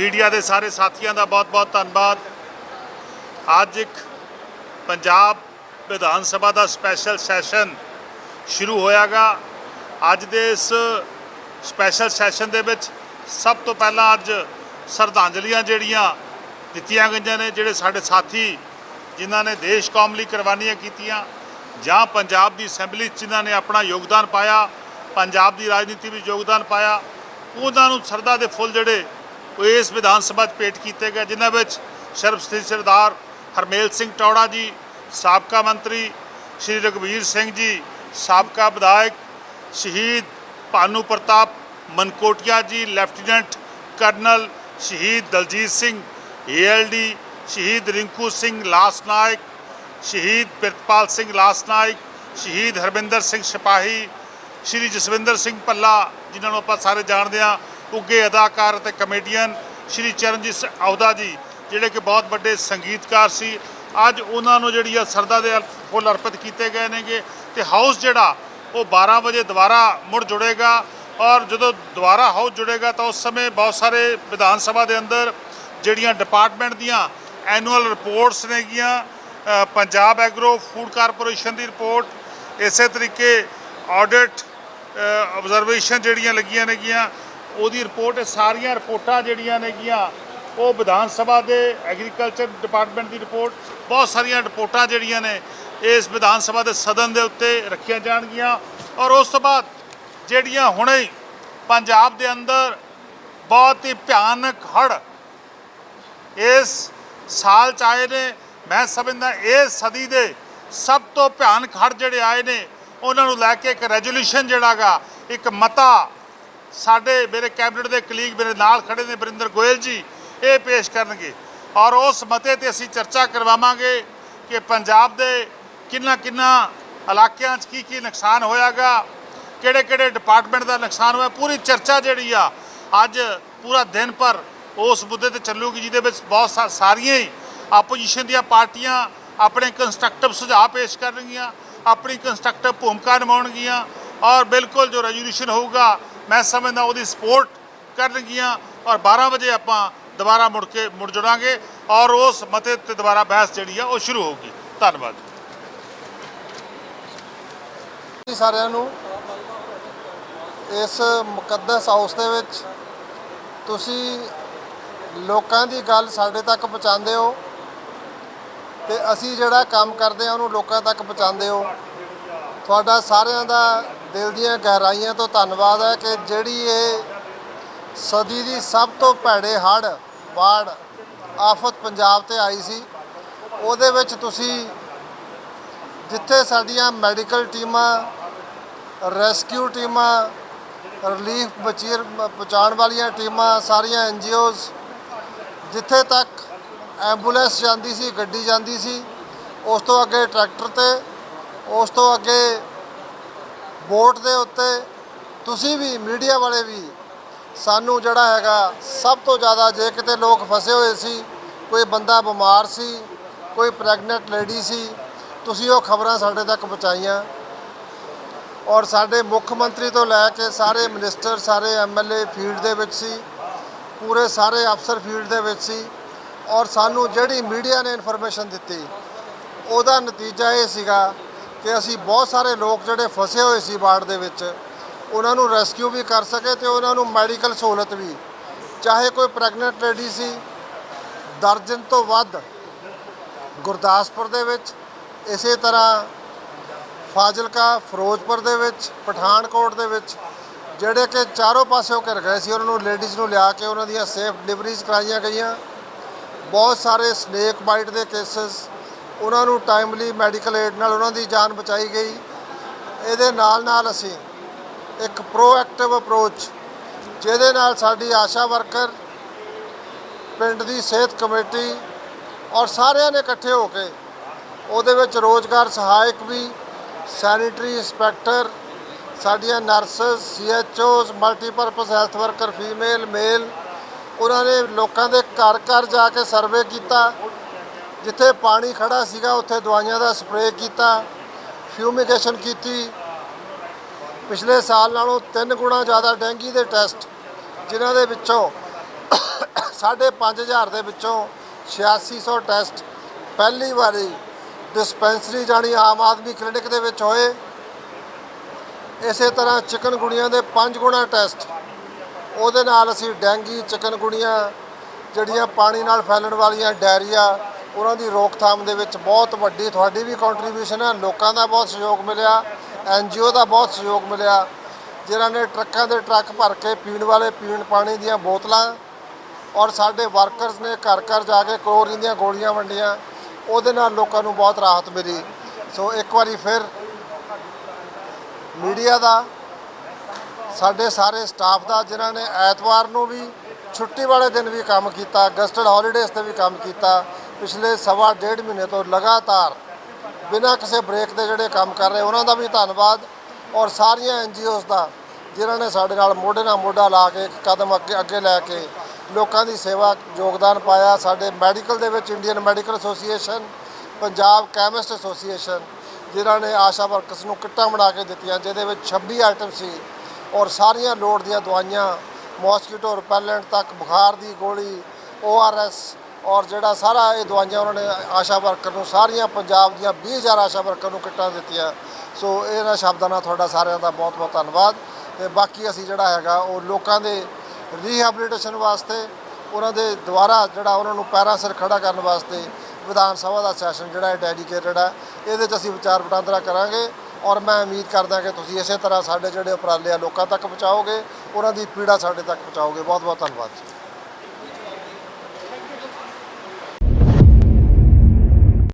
Media ਦੇ ਸਾਰੇ ਸਾਥੀਆਂ ਦਾ ਬਹੁਤ-ਬਹੁਤ ਧੰਨਵਾਦ। ਅੱਜ ਇੱਕ ਪੰਜਾਬ ਵਿਧਾਨ ਸਭਾ ਦਾ ਸਪੈਸ਼ਲ ਸੈਸ਼ਨ ਸ਼ੁਰੂ ਹੋਇਆਗਾ। ਅੱਜ ਦੇ ਇਸ ਸਪੈਸ਼ਲ ਸੈਸ਼ਨ ਦੇ ਵਿੱਚ ਸਭ ਤੋਂ ਪਹਿਲਾਂ ਅੱਜ ਸ਼ਰਧਾਂਜਲੀਆਂ ਜਿਹੜੀਆਂ ਦਿੱਤੀਆਂ ਗਈਆਂ ਨੇ, ਜਿਹੜੇ ਸਾਡੇ ਸਾਥੀ ਜਿਨ੍ਹਾਂ ਨੇ ਦੇਸ਼ ਕੌਮ ਲਈ ਕੁਰਬਾਨੀਆਂ ਕੀਤੀਆਂ, ਜਾਂ ਪੰਜਾਬ ਦੀ ਅਸੈਂਬਲੀ 'ਚ ਜਿਨ੍ਹਾਂ ਨੇ ਆਪਣਾ ਯੋਗਦਾਨ ਪਾਇਆ, ਪੰਜਾਬ ਦੀ ਰਾਜਨੀਤੀ ਵਿੱਚ ਯੋਗਦਾਨ ਪਾਇਆ, ਉਹਨਾਂ ਨੂੰ ਸਰਦਾ ਦੇ ਫੁੱਲ ਜਿਹੜੇ ਉਹ ਇਸ ਵਿਧਾਨ ਸਭਾ 'ਚ ਭੇਟ ਕੀਤੇ ਗਏ, ਜਿਨ੍ਹਾਂ ਵਿੱਚ ਸਰਬਸਤਿਤ ਸਰਦਾਰ ਹਰਮੇਲ ਸਿੰਘ ਟੌੜਾ ਜੀ, ਸਾਬਕਾ ਮੰਤਰੀ ਸ਼੍ਰੀ ਰਘਵੀਰ ਸਿੰਘ ਜੀ, ਸਾਬਕਾ ਵਿਧਾਇਕ ਸ਼ਹੀਦ ਭਾਨੂ ਪ੍ਰਤਾਪ ਮਨਕੋਟਿਆ ਜੀ, ਲੈਫਟੀਨੈਂਟ ਕਰਨਲ ਸ਼ਹੀਦ ਦਲਜੀਤ ਸਿੰਘ, ਏਐਲਡੀ ਸ਼ਹੀਦ ਰਿੰਕੂ ਸਿੰਘ ਲਾਸ ਨਾਇਕ, ਸ਼ਹੀਦ ਪ੍ਰਿਤਪਾਲ ਸਿੰਘ ਲਾਸ ਨਾਇਕ, ਸ਼ਹੀਦ ਹਰਬਿੰਦਰ ਸਿੰਘ ਸਿਪਾਹੀ, ਸ਼੍ਰੀ ਜਸਵਿੰਦਰ ਸਿੰਘ ਪੱਲਾ ਜਿਨ੍ਹਾਂ ਨੂੰ ਆਪਾਂ ਸਾਰੇ ਜਾਣਦੇ ਹਾਂ ਉੱਗੇ ਅਦਾਕਾਰ ਅਤੇ ਕਮੇਡੀਅਨ ਸ਼੍ਰੀ ਚਰਨਜੀਤ ਸਿੰਘ ਆਉਦਾ ਜੀ, ਜਿਹੜੇ ਕਿ ਬਹੁਤ ਵੱਡੇ ਸੰਗੀਤਕਾਰ ਸੀ। ਅੱਜ ਉਹਨਾਂ ਨੂੰ ਜਿਹੜੀ ਆ ਸਰਦਾ ਦੇ ਫੁੱਲ ਅਰਪਿਤ ਕੀਤੇ ਗਏ ਨੇਗੇ ਤੇ ਹਾਊਸ ਜਿਹੜਾ, ਉਹ 12 ਵਜੇ ਦੁਬਾਰਾ ਮੁੜ ਜੁੜੇਗਾ ਔਰ ਜਦੋਂ ਦੁਬਾਰਾ ਹਾਊਸ ਜੁੜੇਗਾ ਤਾਂ ਉਸ ਸਮੇਂ ਬਹੁਤ ਸਾਰੇ ਵਿਧਾਨ ਸਭਾ ਦੇ ਅੰਦਰ ਜਿਹੜੀਆਂ ਡਿਪਾਰਟਮੈਂਟ ਦੀਆਂ ਐਨੂਅਲ ਰਿਪੋਰਟਸ ਨੇਗੀਆਂ ਪੰਜਾਬ ਐਗਰੋ ਫੂਡ ਕਾਰਪੋਰੇਸ਼ਨ ਦੀ ਰਿਪੋਰਟ, ਇਸੇ ਤਰੀਕੇ ਆਡਿਟ ਆਬਜ਼ਰਵੇਸ਼ਨ ਜਿਹੜੀਆਂ ਲੱਗੀਆਂ ਨੇਗੀਆਂ ਉਹਦੀ ਰਿਪੋਰਟ ਇਹ ਸਾਰੀਆਂ ਰਿਪੋਰਟਾਂ ਜਿਹੜੀਆਂ ਨੇਗੀਆਂ, ਉਹ ਵਿਧਾਨ ਸਭਾ ਦੇ ਐਗਰੀਕਲਚਰ ਡਿਪਾਰਟਮੈਂਟ ਦੀ ਰਿਪੋਰਟ, ਬਹੁਤ ਸਾਰੀਆਂ ਰਿਪੋਰਟਾਂ ਜਿਹੜੀਆਂ ਨੇ ਇਸ ਵਿਧਾਨ ਸਭਾ ਦੇ ਸਦਨ ਦੇ ਉੱਤੇ ਰੱਖੀਆਂ ਜਾਣਗੀਆਂ ਔਰ ਉਸ ਤੋਂ ਬਾਅਦ ਜਿਹੜੀਆਂ ਹੁਣੇ ਹੀ ਪੰਜਾਬ ਦੇ ਅੰਦਰ ਬਹੁਤ ਹੀ ਭਿਆਨਕ ਹੜ੍ਹ ਇਸ ਸਾਲ ਚ ਆਏ ਨੇ, ਮੈਂ ਸਮਝਦਾ ਇਹ ਸਦੀ ਦੇ ਸਭ ਤੋਂ ਭਿਆਨਕ ਹੜ੍ਹ ਜਿਹੜੇ ਆਏ ਨੇ, ਉਹਨਾਂ ਨੂੰ ਲੈ ਕੇ ਇੱਕ ਰੈਜੋਲੂਸ਼ਨ ਜਿਹੜਾਗਾ ਇੱਕ ਮਤਾ ਸਾਡੇ ਮੇਰੇ ਕੈਬਨਿਟ ਦੇ ਕਲੀਗ ਮੇਰੇ ਨਾਲ ਖੜੇ ਨੇ ਬਰਿੰਦਰ ਗੋਇਲ ਜੀ, ਇਹ ਪੇਸ਼ ਕਰਨਗੇ। ਔਰ ਉਸ ਮਤੇ ਤੇ ਅਸੀਂ ਚਰਚਾ ਕਰਵਾਵਾਂਗੇ ਕਿ ਪੰਜਾਬ ਦੇ ਕਿੰਨਾ ਕਿੰਨਾ ਇਲਾਕਿਆਂ 'ਚ ਕੀ ਕੀ ਨੁਕਸਾਨ ਹੋਇਆਗਾ ਕਿਹੜੇ ਕਿਹੜੇ ਡਿਪਾਰਟਮੈਂਟ ਦਾ ਨੁਕਸਾਨ ਹੋਇਆ, ਪੂਰੀ ਚਰਚਾ ਜਿਹੜੀ ਆ, ਅੱਜ ਪੂਰਾ ਦਿਨ ਪਰ ਉਸ ਮੁੱਦੇ ਤੇ ਚੱਲੂਗੀ, ਜਿਹਦੇ ਵਿੱਚ ਬਹੁਤ ਸਾ- ਸਾਰੀਆਂ ਹੀ ਆਪੋਜੀਸ਼ਨ ਦੀਆਂ ਪਾਰਟੀਆਂ ਆਪਣੇ ਕੰਸਟਰਕਟਿਵ ਸੁਝਾਅ ਪੇਸ਼ ਕਰਨਗੀਆਂ, ਆਪਣੀ ਕੰਸਟਰਕਟਿਵ ਭੂਮਿਕਾ ਨਿਭਾਉਣਗੀਆਂ ਔਰ ਬਿਲਕੁਲ ਜੋ ਰੈਜੋਲੂਸ਼ਨ ਹੋਊਗਾ ਮੈਂ ਸਮਝਦਾ ਉਹਦੀ ਸਪੋਰਟ ਕਰਨਗੀਆਂ ਔਰ 12 ਵਜੇ ਆਪਾਂ ਦੁਬਾਰਾ ਮੁੜ ਕੇ ਮੁੜ ਜੁੜਾਂਗੇ ਔਰ ਉਸ ਮਤੇ ਤੇ ਦੁਬਾਰਾ ਬਹਿਸ ਜਿਹੜੀ ਆ, ਉਹ ਸ਼ੁਰੂ ਹੋਊਗੀ। ਧੰਨਵਾਦ। ਜੀ ਸਾਰਿਆਂ ਨੂੰ, ਇਸ ਮੁਕੱਦਸ ਹਾਊਸ ਦੇ ਵਿੱਚ ਤੁਸੀਂ ਲੋਕਾਂ ਦੀ ਗੱਲ ਸਾਡੇ ਤੱਕ ਪਹੁੰਚਾਉਂਦੇ ਹੋ ਤੇ ਅਸੀਂ ਜਿਹੜਾ ਕੰਮ ਕਰਦੇ ਆ, ਉਹਨੂੰ ਲੋਕਾਂ ਤੱਕ ਪਹੁੰਚਾਉਂਦੇ ਹੋ। ਤੁਹਾਡਾ ਸਾਰਿਆਂ ਦਾ ਦਿਲ ਦੀਆਂ ਗਹਿਰਾਈਆਂ ਤੋਂ ਧੰਨਵਾਦ ਹੈ ਕਿ ਜਿਹੜੀ ਇਹ ਸਦੀ ਦੀ ਸਭ ਤੋਂ ਭੈੜੇ ਹੜ੍ਹ ਬਾੜ ਆਫਤ ਪੰਜਾਬ ਤੇ ਆਈ ਸੀ, ਉਹਦੇ ਵਿੱਚ ਤੁਸੀਂ ਜਿੱਥੇ ਸਾਡੀਆਂ ਮੈਡੀਕਲ ਟੀਮਾਂ, ਰੈਸਕਿਊ ਟੀਮਾਂ, ਰਿਲੀਫ ਬਚੀਰ ਪਹੁੰਚਾਉਣ ਵਾਲੀਆਂ ਟੀਮਾਂ, ਸਾਰੀਆਂ ਐਨਜੀਓਜ਼, ਜਿੱਥੇ ਤੱਕ ਐਂਬੂਲੈਂਸ ਜਾਂਦੀ ਸੀ, ਗੱਡੀ ਜਾਂਦੀ ਸੀ, ਉਸ ਤੋਂ ਅੱਗੇ ਟਰੈਕਟਰ ਤੇ, ਉਸ ਤੋਂ ਅੱਗੇ ਬੋਟ ਦੇ ਉੱਤੇ ਤੁਸੀਂ ਵੀ, ਮੀਡੀਆ ਵਾਲੇ ਵੀ, ਸਾਨੂੰ ਜਿਹੜਾ ਹੈਗਾ ਸਭ ਤੋਂ ਜ਼ਿਆਦਾ ਜੇ ਕਿਤੇ ਲੋਕ ਫਸੇ ਹੋਏ ਸੀ, ਕੋਈ ਬੰਦਾ ਬਿਮਾਰ ਸੀ, ਕੋਈ ਪ੍ਰੈਗਨੈਂਟ ਲੇਡੀ ਸੀ, ਤੁਸੀਂ ਉਹ ਖਬਰਾਂ ਸਾਡੇ ਤੱਕ ਪਹੁੰਚਾਈਆਂ। ਔਰ ਸਾਡੇ ਮੁੱਖ ਮੰਤਰੀ ਤੋਂ ਲੈ ਕੇ ਸਾਰੇ ਮਿਨਿਸਟਰ, ਸਾਰੇ ਐਮਐਲਏ ਫੀਲਡ ਦੇ ਵਿੱਚ ਸੀ, ਪੂਰੇ ਸਾਰੇ ਅਫਸਰ ਫੀਲਡ ਦੇ ਵਿੱਚ ਸੀ, ਔਰ ਸਾਨੂੰ ਜਿਹੜੀ ਮੀਡੀਆ ਨੇ ਇਨਫੋਰਮੇਸ਼ਨ ਦਿੱਤੀ, ਉਹਦਾ ਨਤੀਜਾ ਇਹ ਸੀਗਾ ਕਿ ਅਸੀਂ ਬਹੁਤ ਸਾਰੇ ਲੋਕ ਜਿਹੜੇ ਫਸੇ ਹੋਏ ਸੀ ਬਾੜ ਦੇ ਵਿੱਚ, ਉਹਨਾਂ ਨੂੰ ਰੈਸਕਿਊ ਵੀ ਕਰ ਸਕੇ ਤੇ ਉਹਨਾਂ ਨੂੰ ਮੈਡੀਕਲ ਸਹੂਲਤ ਵੀ। ਚਾਹੇ ਕੋਈ ਪ੍ਰੈਗਨੈਂਟ ਲੇਡੀ ਸੀ, ਦਰਜਨ ਤੋਂ ਵੱਧ ਗੁਰਦਾਸਪੁਰ ਦੇ ਵਿੱਚ, ਇਸੇ ਤਰ੍ਹਾਂ ਫਾਜ਼ਿਲਕਾ, ਫਿਰੋਜ਼ਪੁਰ ਦੇ ਵਿੱਚ, ਪਠਾਨਕੋਟ ਦੇ ਵਿੱਚ, ਜਿਹੜੇ ਕਿ ਚਾਰੋਂ ਪਾਸਿਓਂ ਘਿਰ ਗਏ ਸੀ, ਉਹਨਾਂ ਨੂੰ ਲੇਡੀਜ਼ ਨੂੰ ਲਿਆ ਕੇ ਉਹਨਾਂ ਦੀਆਂ ਸੇਫ ਡਿਲੀਵਰੀਜ਼ ਕਰਾਈਆਂ ਗਈਆਂ। ਬਹੁਤ ਸਾਰੇ ਸਨੇਕ ਬਾਈਟ ਦੇ ਕੇਸਸ ਉਹਨਾਂ ਨੂੰ ਟਾਈਮਲੀ ਮੈਡੀਕਲ ਏਡ ਨਾਲ ਉਹਨਾਂ ਦੀ ਜਾਨ ਬਚਾਈ ਗਈ। ਇਹਦੇ ਨਾਲ ਨਾਲ ਅਸੀਂ ਇੱਕ ਪ੍ਰੋਐਕਟਿਵ ਅਪਰੋਚ ਜਿਹਦੇ ਨਾਲ ਸਾਡੀ ਆਸ਼ਾ ਵਰਕਰ, ਪਿੰਡ ਦੀ ਸਿਹਤ ਕਮੇਟੀ ਔਰ ਸਾਰਿਆਂ ਨੇ ਇਕੱਠੇ ਹੋ ਕੇ ਉਹਦੇ ਵਿੱਚ ਰੋਜ਼ਗਾਰ ਸਹਾਇਕ ਵੀ ਸੈਨੀਟਰੀ ਇੰਸਪੈਕਟਰ ਸਾਡੀਆਂ nurses CHOs multipurpose health worker female male ਉਹਨਾਂ ਨੇ ਲੋਕਾਂ ਦੇ ਘਰ ਘਰ ਜਾ ਕੇ ਸਰਵੇ ਕੀਤਾ। ਜਿੱਥੇ ਪਾਣੀ ਖੜਾ ਸੀਗਾ, ਉੱਥੇ ਦਵਾਈਆਂ ਦਾ ਸਪਰੇਅ ਕੀਤਾ, ਫਿਊਮੀਗੇਸ਼ਨ ਕੀਤੀ। ਪਿਛਲੇ ਸਾਲ ਨਾਲੋਂ ਤਿੰਨ ਗੁਣਾ ਜ਼ਿਆਦਾ ਡੈਂਗੀ ਦੇ ਟੈਸਟ, ਜਿਨ੍ਹਾਂ ਦੇ ਵਿੱਚੋਂ 5.5000 ਦੇ ਵਿੱਚੋਂ 8600 ਟੈਸਟ ਪਹਿਲੀ ਵਾਰੀ ਡਿਸਪੈਂਸਰੀ ਜਾਣੀ ਆਮ ਆਦਮੀ ਕਲੀਨਿਕ ਦੇ ਵਿੱਚ ਹੋਏ। ਇਸੇ ਤਰ੍ਹਾਂ ਚਿਕਨ ਚਿਕਨਗੁਣੀਆਂ ਦੇ 5 ਗੁਣਾ ਟੈਸਟ, ਉਹਦੇ ਨਾਲ ਅਸੀਂ ਡੈਂਗੀ ਚਿਕਨ ਚਿਕਨਗੁਣੀਆਂ, ਜਿਹੜੀਆਂ ਪਾਣੀ ਨਾਲ ਫੈਲਣ ਵਾਲੀਆਂ ਡਾਇਰੀਆ ਉਹਨਾਂ ਦੀ ਰੋਕਥਾਮ ਦੇ ਵਿੱਚ ਬਹੁਤ ਵੱਡੀ ਤੁਹਾਡੀ ਵੀ ਕੰਟਰੀਬਿਊਸ਼ਨ ਹੈ। ਲੋਕਾਂ ਦਾ ਬਹੁਤ ਸਹਿਯੋਗ ਮਿਲਿਆ। ਐਨਜੀਓ ਦਾ ਬਹੁਤ ਸਹਿਯੋਗ ਮਿਲਿਆ। ਜਿਨ੍ਹਾਂ ਨੇ ਟਰੱਕਾਂ ਦੇ ਟਰੱਕ ਭਰ ਕੇ ਪੀਣ ਵਾਲੇ, ਪੀਣ ਪਾਣੀ ਦੀਆਂ ਬੋਤਲਾਂ ਔਰ ਸਾਡੇ ਵਰਕਰਸ ਨੇ ਘਰ ਘਰ ਜਾ ਕੇ ਕਲੋਰੀਨ ਦੀਆਂ ਗੋਲੀਆਂ ਵੰਡੀਆਂ, ਉਹਦੇ ਨਾਲ ਲੋਕਾਂ ਨੂੰ ਬਹੁਤ ਰਾਹਤ ਮਿਲੀ। ਸੋ ਇੱਕ ਵਾਰੀ ਫਿਰ ਮੀਡੀਆ ਦਾ, ਸਾਡੇ ਸਾਰੇ ਸਟਾਫ ਦਾ, ਜਿਨ੍ਹਾਂ ਨੇ ਐਤਵਾਰ ਨੂੰ ਵੀ ਛੁੱਟੀ ਵਾਲੇ ਦਿਨ ਵੀ ਕੰਮ ਕੀਤਾ ਗਸਟਡ ਹੌਲੀਡੇਜ਼ ਤੇ ਵੀ ਕੰਮ ਕੀਤਾ ਪਿਛਲੇ ਸਵਾ ਡੇਢ ਮਹੀਨੇ ਤੋਂ ਲਗਾਤਾਰ ਬਿਨਾਂ ਕਿਸੇ ਬ੍ਰੇਕ ਦੇ ਜਿਹੜੇ ਕੰਮ ਕਰ ਰਹੇ, ਉਹਨਾਂ ਦਾ ਵੀ ਧੰਨਵਾਦ ਔਰ ਸਾਰੀਆਂ ਐਨਜੀਓਜ਼ ਦਾ, ਜਿਨ੍ਹਾਂ ਨੇ ਸਾਡੇ ਨਾਲ ਮੋਢੇ ਨਾਲ ਮੋਢਾ ਲਾ ਕੇ ਇੱਕ ਕਦਮ ਅੱਗੇ ਅੱਗੇ ਲੈ ਕੇ ਲੋਕਾਂ ਦੀ ਸੇਵਾ, ਯੋਗਦਾਨ ਪਾਇਆ। ਸਾਡੇ ਮੈਡੀਕਲ ਦੇ ਵਿੱਚ Indian medical association, Punjab chemist association, ਜਿਨ੍ਹਾਂ ਨੇ ਆਸ਼ਾ ਵਰਕਰਸ ਨੂੰ ਕਿੱਟਾਂ ਬਣਾ ਕੇ ਦਿੱਤੀਆਂ, ਜਿਹਦੇ ਵਿੱਚ 26 ਆਈਟਮ ਸੀ ਔਰ ਸਾਰੀਆਂ ਲੋੜ ਦੀਆਂ ਦਵਾਈਆਂ, ਮੌਸਕੀਟੋ ਰਿਪੈਲੈਂਟ ਤੱਕ, ਬੁਖਾਰ ਦੀ ਗੋਲੀ ਓਆਰਐਸ ਔਰ ਜਿਹੜਾ ਸਾਰਾ ਇਹ ਦਵਾਈਆਂ ਉਹਨਾਂ ਨੇ ਆਸ਼ਾ ਵਰਕਰ ਨੂੰ, ਸਾਰੀਆਂ ਪੰਜਾਬ ਦੀਆਂ 20000 ਆਸ਼ਾ ਵਰਕਰ ਨੂੰ ਕਿੱਟਾਂ ਦਿੱਤੀਆਂ। ਸੋ ਇਹਨਾਂ ਸ਼ਬਦਾਂ ਨਾਲ ਤੁਹਾਡਾ ਸਾਰਿਆਂ ਦਾ ਬਹੁਤ ਬਹੁਤ ਧੰਨਵਾਦ। ਤੇ ਬਾਕੀ ਅਸੀਂ ਜਿਹੜਾ ਹੈਗਾ, ਉਹ ਲੋਕਾਂ ਦੇ ਰੀਹੈਬਿਲਿਟੇਸ਼ਨ ਵਾਸਤੇ, ਉਹਨਾਂ ਦੇ ਦੁਆਰਾ ਜਿਹੜਾ ਉਹਨਾਂ ਨੂੰ ਪੈਰਾਂ ਸਿਰ ਖੜਾ ਕਰਨ ਵਾਸਤੇ ਵਿਧਾਨ ਸਭਾ ਦਾ ਸੈਸ਼ਨ ਜਿਹੜਾ ਹੈ ਡੈਡੀਕੇਟਡ ਹੈ ਇਹਦੇ 'ਚ ਅਸੀਂ ਵਿਚਾਰ ਵਟਾਂਦਰਾ ਕਰਾਂਗੇ। ਔਰ ਮੈਂ ਉਮੀਦ ਕਰਦਾ ਕਿ ਤੁਸੀਂ ਇਸੇ ਤਰ੍ਹਾਂ ਸਾਡੇ ਜਿਹੜੇ ਉਪਰਾਲੇ ਆ, ਲੋਕਾਂ ਤੱਕ ਪਹੁੰਚਾਓਗੇ, ਉਹਨਾਂ ਦੀ ਪੀੜਾ ਸਾਡੇ ਤੱਕ ਪਹੁੰਚਾਓਗੇ। ਬਹੁਤ ਬਹੁਤ ਧੰਨਵਾਦ ਜੀ।